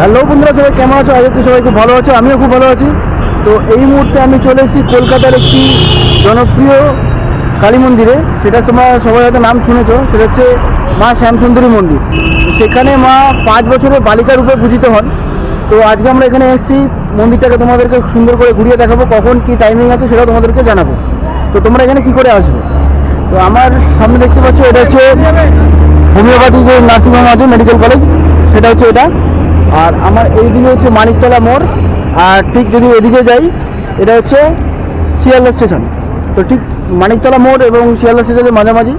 Hello বন্ধুরা সবাই কেমন আছো? আজকে তো সবাই খুব ভালো আছো, আমিও খুব ভালো আছি। তো এই মুহূর্তে আমি চলে এসেছি কলকাতার একটি জনপ্রিয় কালী মন্দিরে। সেটা তোমরা সবাই হয়তো নাম শুনেছো, সেটা হচ্ছে মা শ্যামসুন্দরী মন্দির। সেখানে মা পাঁচ বছরের বালিকা রূপে পূজিত হন। তো আজকে আমরা এখানে এসেছি, মন্দিরটাকে তোমাদেরকে সুন্দর করে ঘুরিয়ে দেখাবো, কখন কি টাইমিং আছে সেটা তোমাদেরকে জানাব। তো তোমরা এখানে কি করে আসবে? তো আমার সামনে দেখতে পাচ্ছ, এটা হচ্ছে হোমিওপ্যাথি যে নার্সিংহোম আছে, মেডিকেল কলেজ। সেটা হচ্ছে এটা। আর আমার এইদিকে হচ্ছে মানিকতলা মোড়, আর ঠিক যদি এদিকে যাই, এটা হচ্ছে শিয়ালদা স্টেশন। তো ঠিক মানিকতলা মোড় এবং শিয়ালদা স্টেশনের মাঝামাঝি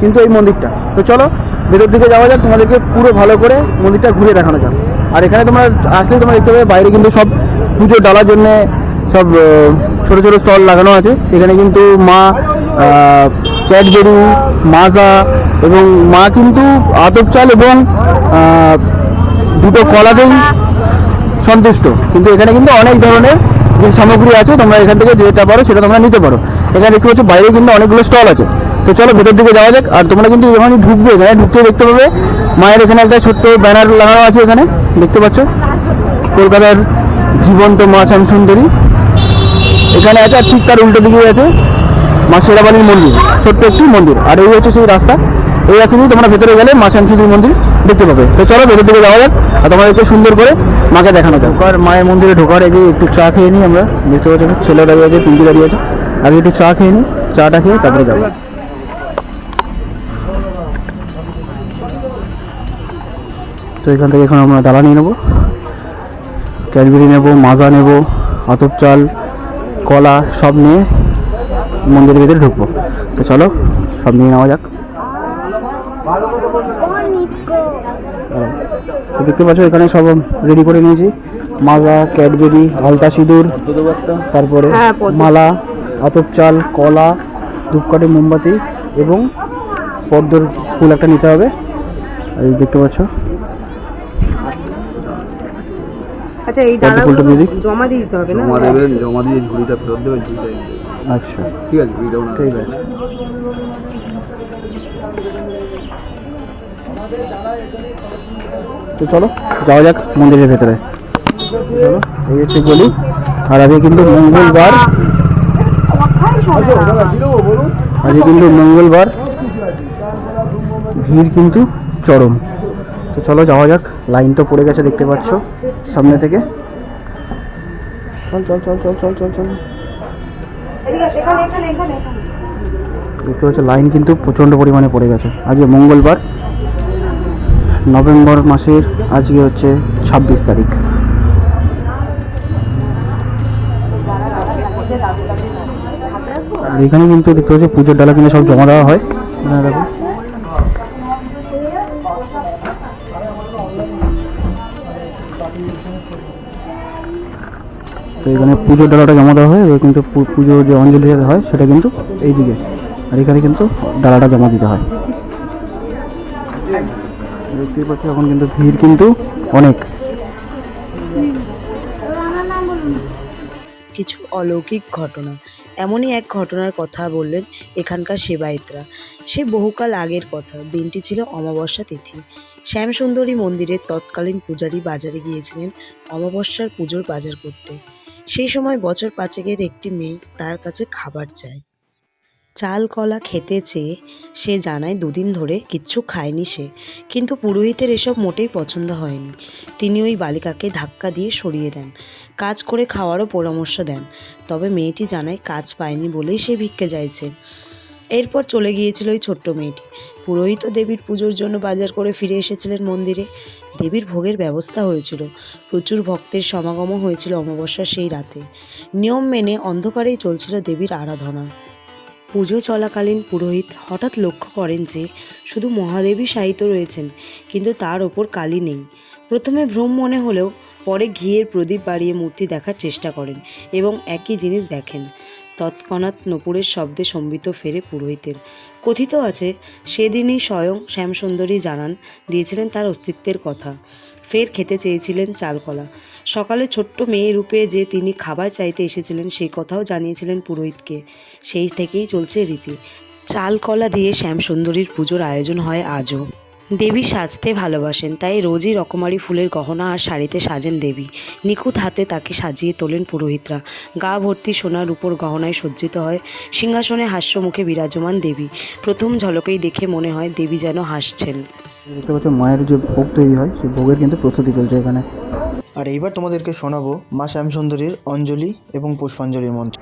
কিন্তু এই মন্দিরটা। তো চলো, ভেতর দিকে যাওয়া যাক, তোমাদেরকে পুরো ভালো করে মন্দিরটা ঘুরে দেখানো যাক। আর এখানে তোমরা আসলে তোমরা দেখতে পাবে, বাইরে কিন্তু সব পুজো ডালার জন্যে সব ছোটো ছোটো স্টল লাগানো আছে। এখানে কিন্তু মা ক্যাডবেরি, মাজা এবং মা কিন্তু আতপ চাল এবং দুটো কলাতেই সন্তুষ্ট। কিন্তু এখানে কিন্তু অনেক ধরনের যে সামগ্রী আছে, তোমরা এখান থেকে যেটা পারো সেটা তোমরা নিতে পারো। এখানে দেখতে পাচ্ছ বাইরে কিন্তু অনেকগুলো স্টল আছে। তো চলো ভেতর দিকে যাওয়া যাক। আর তোমরা কিন্তু যখনই ঢুকবে, এখানে ঢুকতে দেখতে পাবে মায়ের এখানে একটা ছোট্ট ব্যানার লাগানো আছে এখানে। দেখতে পাচ্ছ? কলকাতার জীবন্ত মা শ্যামসুন্দরী। এখানে আছে, আর ঠিক তার উল্টো দিকে আছে মা শেরাবালির মন্দির। ছোট্ট একটি মন্দির। আর এই হচ্ছে সেই রাস্তা। এই রাস্তা দিয়ে তোমরা ভেতরে গেলে মা শ্যামসুন্দরী মন্দির দেখতে পাবে। তো চলো ভেতর দিকে যাওয়া যাক আর তোমাদেরকে সুন্দর করে মাকে দেখানো যাক। আর মায়ের মন্দিরে ঢোকার আগে একটু চা খেয়ে নিই আমরা। দেখতে পাচ্ছি ছেলে দাঁড়িয়ে আছে, পিঙ্কি দাঁড়িয়ে আছে। আগে একটু চা খেয়ে নিই, চাটা খেয়ে তারপরে যাব। তো এখান থেকে এখন আমরা ডালা নিয়ে নেব। ক্যাডবেরি নেব, মাজা নেব, আতপ চাল, কলা সব নিয়ে মন্দিরের ভিতরে ঢুকবো। তো চলো, সব নিয়ে নেওয়া যাক হ্যাঁ। তো দেখতে পাচ্ছ এখানে সব রেডি করে নিয়েছি। মাজা ক্যাডবেরি আলতা সিঁদুর তারপরে হ্যাঁ, মালা আতপ চাল কলা ধূপকাঠি মোমবাতি এবং পদ্মর ফুল একটা নিতে হবে। এই দেখতে পাচ্ছ। আচ্ছা এই ডালাগুলো জমা দিয়ে দিতে হবে না? জমা দেবেন জমা দিয়ে ঝুড়িটা ফেরত দেবেন। আচ্ছা। ঠিক আছে ঠিক আছে। তো চলো, যাওয়া যাক মন্দিরের ভেতরে। চলো, এই হচ্ছে গলি। আর আজকে কিন্তু মঙ্গলবার। আজকে কিন্তু মঙ্গলবার। ভিড় কিন্তু চরম। তো চলো, যাওয়া যাক। লাইন তো পড়ে গেছে, দেখতে পাচ্ছ, সামনে থেকে। চল চল চল চল চল চল চল। দেখতে পাচ্ছ, লাইন কিন্তু প্রচণ্ড পরিমাণে পড়ে গেছে। আজকে মঙ্গলবার। নভেম্বর মাসের, আজকে হচ্ছে ছাব্বিশ তারিখ। আর এখানে কিন্তু দেখতে পাচ্ছি পুজোর ডালা কিনে সব জমা দেওয়া হয়। এখানে দেখো। তো এখানে পুজোর ডালাটা জমা দেওয়া হয় কিন্তু পু- পুজো যে অঞ্জলি হয়, সেটা কিন্তু এইদিকে। আর এখানে কিন্তু ডালাটা জমা দিতে হয়। দেখতেই পাচ্ছি, এখন কিন্তু ভিড় কিন্তু অনেক। কিছু অলৌকিক ঘটনা। এমনই এক ঘটনার কথা বললেন এখানকার সেবায়েতরা। সে বহুকাল আগের কথা, দিনটি ছিল অমাবস্যা তিথি। শ্যামসুন্দরী মন্দিরের তৎকালীন পূজারী বাজারে গিয়েছিলেন অমাবস্যার পুজোর বাজার করতে। সেই সময় বছর পাঁচেকের একটি মেয়ে তার কাছে খাবার চায়। চাল কলা খেতে চেয়ে সে জানায় দুদিন ধরে কিচ্ছু খায়নি সে। কিন্তু পুরোহিতের এসব মোটেই পছন্দ হয়নি। তিনি ওই বালিকাকে ধাক্কা দিয়ে সরিয়ে দেন। কাজ করে খাওয়ারও পরামর্শ দেন। তবে মেয়েটি জানায় কাজ পায়নি বলেই সে ভিক্ষে চাইছে। এরপর চলে গিয়েছিল ওই ছোট্ট মেয়েটি। পুরোহিত দেবীর পুজোর জন্য বাজার করে ফিরে এসেছিলেন মন্দিরে। দেবীর ভোগের ব্যবস্থা হয়েছিল। প্রচুর ভক্তের সমাগমও হয়েছিল অমাবস্যার সেই রাতে। নিয়ম মেনে অন্ধকারেই চলছিল দেবীর আরাধনা। পুজো চলাকালীন পুরোহিত হঠাৎ লক্ষ্য করেন যে শুধু মহাদেবী শায়িত রয়েছেন, কিন্তু তার ওপর কালী নেই। প্রথমে ভ্রম মনে হলেও পরে ঘিয়ের প্রদীপ বাড়িয়ে মূর্তি দেখার চেষ্টা করেন এবং একই জিনিস দেখেন। তৎক্ষণাৎ নপুরের শব্দে সম্বিত ফেরে পুরোহিতের। কথিত আছে, সেদিনই স্বয়ং শ্যামসুন্দরী জানান দিয়েছিলেন তার অস্তিত্বের কথা। ফের খেতে চেয়েছিলেন চালকলা। সকালে ছোট্ট মেয়ে রূপে যে তিনি খাবার চাইতে এসেছিলেন, সেই কথাও জানিয়েছিলেন পুরোহিতকে। সেই থেকেই চলছে রীতি। চাল কলা দিয়ে শ্যামসুন্দরীর পুজোর আয়োজন হয় আজও। দেবী সাজতে ভালোবাসেন, তাই রোজই রকমারি ফুলের গহনা আর শাড়িতে সাজেন দেবী। নিখুঁত হাতে তাকে সাজিয়ে তোলেন পুরোহিতরা। গা ভর্তি সোনার উপর গহনায় সজ্জিত হয় সিংহাসনে হাস্য মুখে বিরাজমান দেবী। প্রথম ঝলকেই দেখে মনে হয় দেবী যেন হাসছেন। মায়ের যে ভোগ তৈরি হয়, সেই ভোগের কিন্তু প্রস্তুতি চলছে এখানে। আর এইবার তোমাদেরকে শোনাবো মা শ্যামসুন্দরীর অঞ্জলি এবং পুষ্পাঞ্জলির মন্ত্র।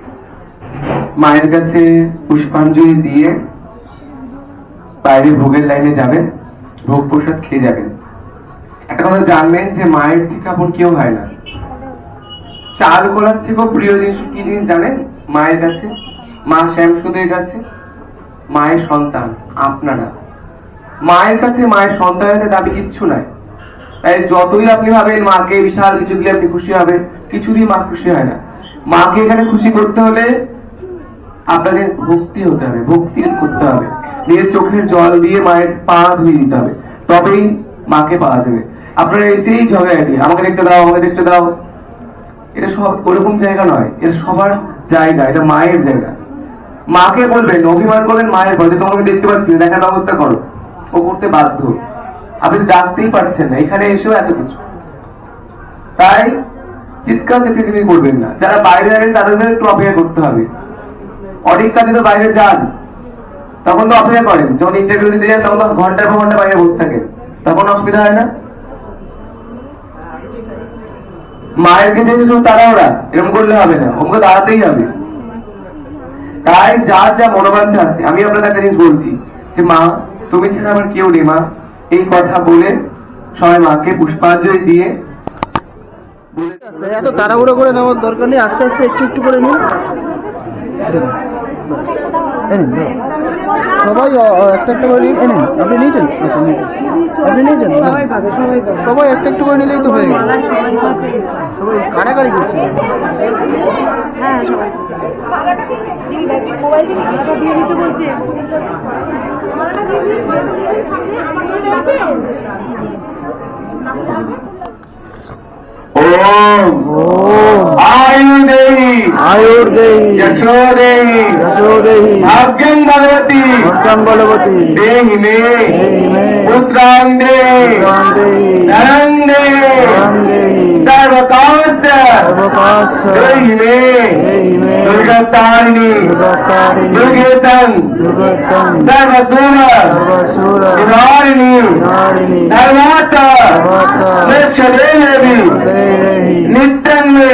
মায়ের কাছে পুষ্পাঞ্জলি দিয়ে বাইরে ভোগের লাইনে যাবেন, ভোগ প্রসাদ খেয়ে যাবেন। একটা কথা জানবেন যে মায়ের থেকে আপন কেউ হয় না। চাল গোলার থেকেও প্রিয় জিনিস, কি জিনিস জানেন? মায়ের কাছে, মা শ্যামসুদের কাছে, মায়ের সন্তান, আপনারা। মায়ের কাছে মায়ের সন্তানের দাবি কিচ্ছু নাই। যতই আপনি ভাবেন মাকে বিশাল কিছু দিলে আপনি খুশি হবেন কিছু দিয়ে মা খুশি হয় না। মাকে এখানে খুশি করতে হলে আপনাকে ভক্তি হতে হবে, ভক্তি করতে হবে। নিজের চোখের জল দিয়ে মায়ের পা ধুয়ে দিতে হবে, তবেই মাকে পাওয়া যাবে। আপনারা এসেই ঝগড়া দিয়ে আমাকে দেখতে দাও, আমাকে দেখতে দাও। এটা সব ওরকম জায়গা নয়, এটা সবার জায়গা, এটা মায়ের জায়গা। মাকে বলবেন, অভিমান করবেন মায়ের বলতে তোমাকে দেখতে পাচ্ছি দেখার ব্যবস্থা করো। ও করতে বাধ্য। আপনি ডাকতেই পারছেন না, এখানে এসেও এত কিছু। তাই চিৎকার চেঁচিয়ে করবেন না। যারা বাইরে যাবেন তাদের একটু অপেক্ষা করতে হবে। অনেক কাজে তো বাইরে যান, তখন তো অপেক্ষা করেন। যখন ইন্টারভিউ দিতে যান, তখন তো ঘণ্টার পর ঘণ্টা বাইরে বসে থাকেন। তখন অসুবিধা হয় না? মায়ের কাছে শুধু তারা ওরা এরকম করলে হবে না। ওকে দাঁড়াতেই হবে। তাই যা যা মনোবাঞ্ছা আছে, আমি আপনাদের একটা জিনিস বলছি যে, মা, তুমি ছাড়া আমার কেউ নেই, মা। এই কথা বলে সবাই মাকে পুষ্পাঞ্জলি দিয়ে এত তাড়াহুড়ো করে নেওয়ার দরকার নেই আস্তে আস্তে একটু একটু করে নিন। সবাই একটা একটা করে নিন আপনি নিয়েছেন আচ্ছা আপনি নিয়েছেন হ্যাঁ। সবাই সবাই সবাই একটা একটু করে নিলেই তো হয়ে গেল সবাই কাড়াকাড়ি করছে হ্যাঁ সবাই দিয়ে দিতে বলছে आयुर्देही यशोदेही यशोदेही भाग्यं भगवती भक्तं भगवती देहि मे पुत्रां देहि धनं देहि सर्वकास्य सर्वकास्य देहि मे யுகத்தாரிணி. யுகேதன். சர்வசூர நாரிணி தர்மாத்த. நித்தன்மே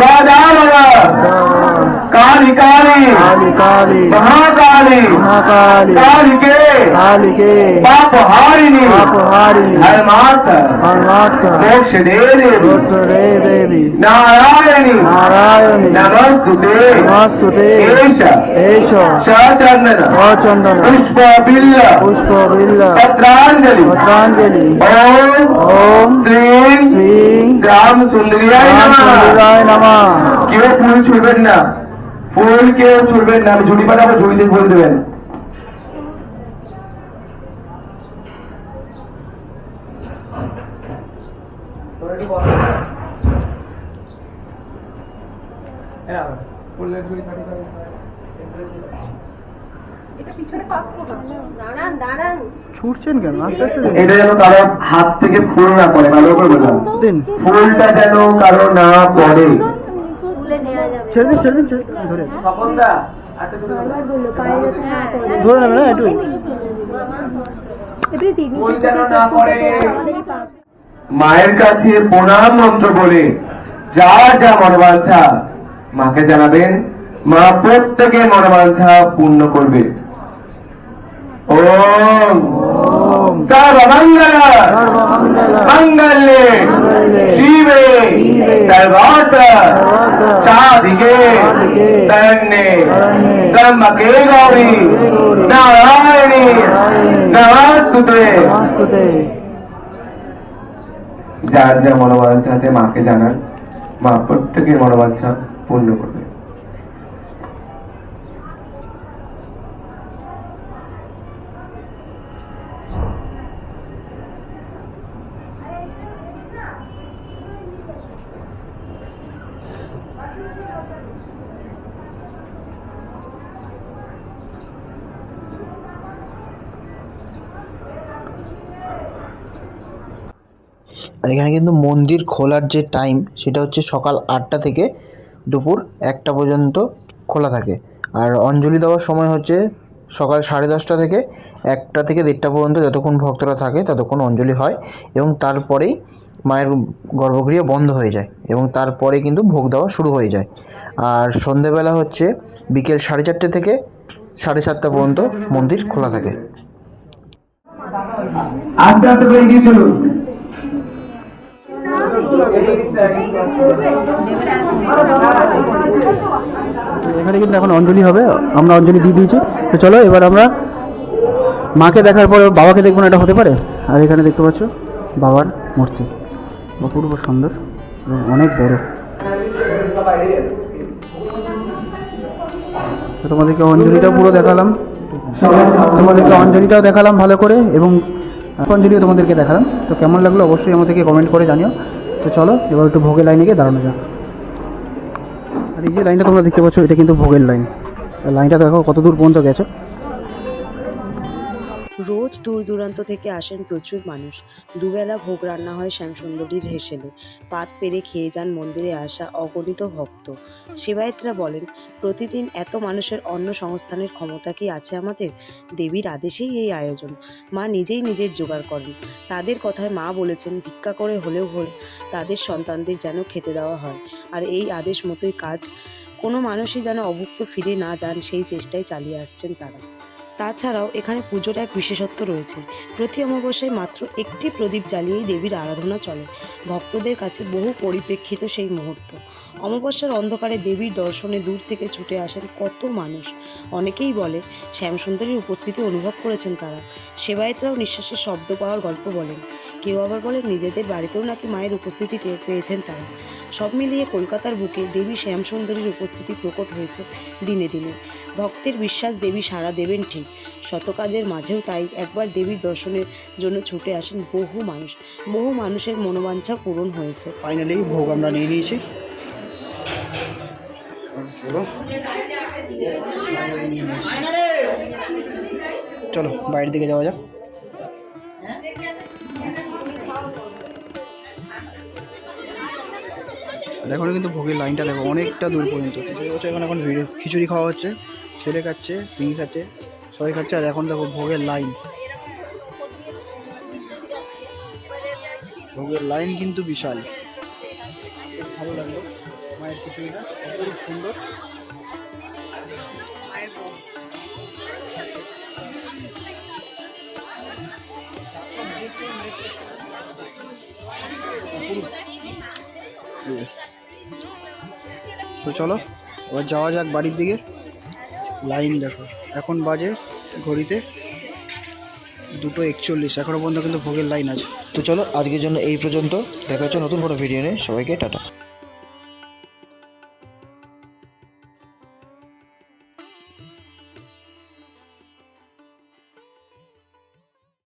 பாதாம काली काली महाकाली महाकाली। काली के पाप हारिणी पाप हारिणी हर माता हर मात मोक्ष दे देवी मोक्ष दे देवी नारायणी नारायणी। नमस्तुते नमस्ते एष एष। चंदन चंदन पुष्प बिल्ल पुष्प बिल्ल पत्रांजलि पत्रांजलि ओम ओम श्री श्री राम सुंदरियाय नमः। क्यों फूल छुड़ना ফুল ছুড়বেন না ফুল কেউ ছুড়বেন না ঝুড়ি ঝুড়িতে ফুল দেবেন। ছুটছেন কেন? আস্তে আস্তে এটা যেন কারও হাত থেকে ফুল না পড়ে ভালো করে বললাম ফুলটা যেন কারও না পড়ে। ছেড়ে দিন ছেড়ে দিন ছেড়ে ধরে স্বপনদা, ধরে। নেবে না একটু ফুল যেন না পড়ে। মায়ের কাছে প্রণাম মন্ত্র বলে যা যা মনোবাঞ্ছা মাকে জানাবেন। মা প্রত্যেকের মনোবাঞ্ছা পূর্ণ করবে। ওম। ওম। সর্বমঙ্গল। সর্বমঙ্গল। মঙ্গলে। মঙ্গলে শিবে चाधिके গৌরী নারায়ণী নারায়ণী। নমস্তুতে। নমস্তুতে। যার যা মনোবাঞ্ছা আছে মাকে জানান মা প্রত্যেকের মনোবাঞ্ছা পূর্ণ করবে। আর এখানে কিন্তু মন্দির খোলার যে টাইম সেটা হচ্ছে সকাল আটটা থেকে দুপুর একটা পর্যন্ত খোলা থাকে। আর অঞ্জলি দেওয়ার সময় হচ্ছে সকাল সাড়ে দশটা থেকে একটা থেকে দেড়টা পর্যন্ত যতক্ষণ ভক্তরা থাকে ততক্ষণ অঞ্জলি হয় এবং তারপরেই মায়ের গর্ভগৃহ বন্ধ হয়ে যায় এবং তারপরে কিন্তু ভোগ দেওয়া শুরু হয়ে যায়। আর সন্ধেবেলা হচ্ছে বিকেল সাড়ে চারটে থেকে সাড়ে সাতটা পর্যন্ত মন্দির খোলা থাকে। চলুন এখানে কিন্তু এখন অঞ্জলি হবে, আমরা অঞ্জলি দিয়ে দিয়েছি। তো চলো, এবার আমরা মাকে দেখার পর বাবাকে দেখব না, এটা হতে পারে? আর এখানে দেখতে পাচ্ছ, বাবার মূর্তি। অপূর্ব সুন্দর এবং অনেক বড়। তোমাদেরকে অঞ্জলিটাও পুরো দেখালাম। তোমাদেরকে অঞ্জলিটাও দেখালাম ভালো করে, এবং অঞ্জলিও তোমাদেরকে দেখালাম। তো কেমন লাগল অবশ্যই আমাদেরকে কমেন্ট করে জানিও। তো চলো, এবার একটু ভোগের লাইনে গিয়ে দাঁড়ানো যাক। আর এই যে লাইনটা তোমরা দেখতে পাচ্ছ, এটা কিন্তু ভোগের লাইন লাইনটা দেখো কত দূর পর্যন্ত গেছে। রোজ দূর দূরান্ত থেকে আসেন প্রচুর মানুষ। দুবেলা ভোগ রান্না হয় শ্যামসুন্দরীর হেসেলে। পাত পেরে খেয়ে যান মন্দিরে আসা অগণিত ভক্ত। সেবায়েতরা বলেন, প্রতিদিন এত মানুষের অন্য সংস্থানের ক্ষমতা কি আছে আমাদের? দেবীর আদেশেই এই আয়োজন। মা নিজেই নিজের জোগাড় করেন। তাদের কথায় মা বলেছেন, ভিক্ষা করে হলেও হল, তাদের সন্তানদের যেন খেতে দেওয়া হয়। আর এই আদেশ মতোই কাজ। কোনো মানুষই যেন অভুক্ত ফিরে না যান, সেই চেষ্টাই চালিয়ে আসছেন তারা। তাছাড়াও এখানে পুজোর এক বিশেষত্ব রয়েছে। প্রতি অমাবস্যায় মাত্র একটি প্রদীপ জ্বালিয়েই দেবীর আরাধনা চলে। ভক্তদের কাছে বহু পরিপ্রেক্ষিত সেই মুহূর্ত। অমাবস্যার অন্ধকারে দেবীর দর্শনে দূর থেকে ছুটে আসেন কত মানুষ। অনেকেই বলে, শ্যামসুন্দরীর উপস্থিতি অনুভব করেছেন তারা। সেবায়েতরাও নিঃশ্বাসের শব্দ পাওয়ার গল্প বলেন। কেউ আবার বলেন, নিজেদের বাড়িতেও নাকি মায়ের উপস্থিতি টের পেয়েছেন তারা। সব মিলিয়ে কলকাতার বুকে দেবী শ্যামসুন্দরীর উপস্থিতি প্রকট হয়েছে দিনে দিনে। ভক্তের বিশ্বাস দেবী সারা দেবেন ঠিক। শত কাজের মাঝেও তাই একবার দেবীর দর্শনের জন্য ছুটে আসেন বহু মানুষ। বহু মানুষের মনোবাঞ্ছা পূরণ হয়েছে। ফাইনালি ভোগ আমরা নিয়ে নিয়েছি। চলো, বাইরের দিকে যাওয়া যাক। দেখো কিন্তু ভোগের লাইনটা দেখো, অনেকটা দূর পর্যন্ত। এখন এখন খিচুড়ি খাওয়া হচ্ছে, ছেলে খাচ্ছে পিঙ্কি খাচ্ছে, সবাই খাচ্ছে, আর এখন দেখো ভোগের লাইন। ভোগের লাইন কিন্তু বিশাল। ভালো লাগল, মায়ের খিচুড়িটা খুব সুন্দর। তো চলো, এবার যাওয়া যাক বাড়ির দিকে। লাইন দেখো, এখন বাজে ঘড়িতে দুটো একচল্লিশ। এখনও পর্যন্ত কিন্তু ভোগের লাইন আছে। তো চলো, আজকের জন্য এই পর্যন্ত। দেখা হচ্ছে নতুন কোনো ভিডিও নিয়ে। সবাইকে টাটা।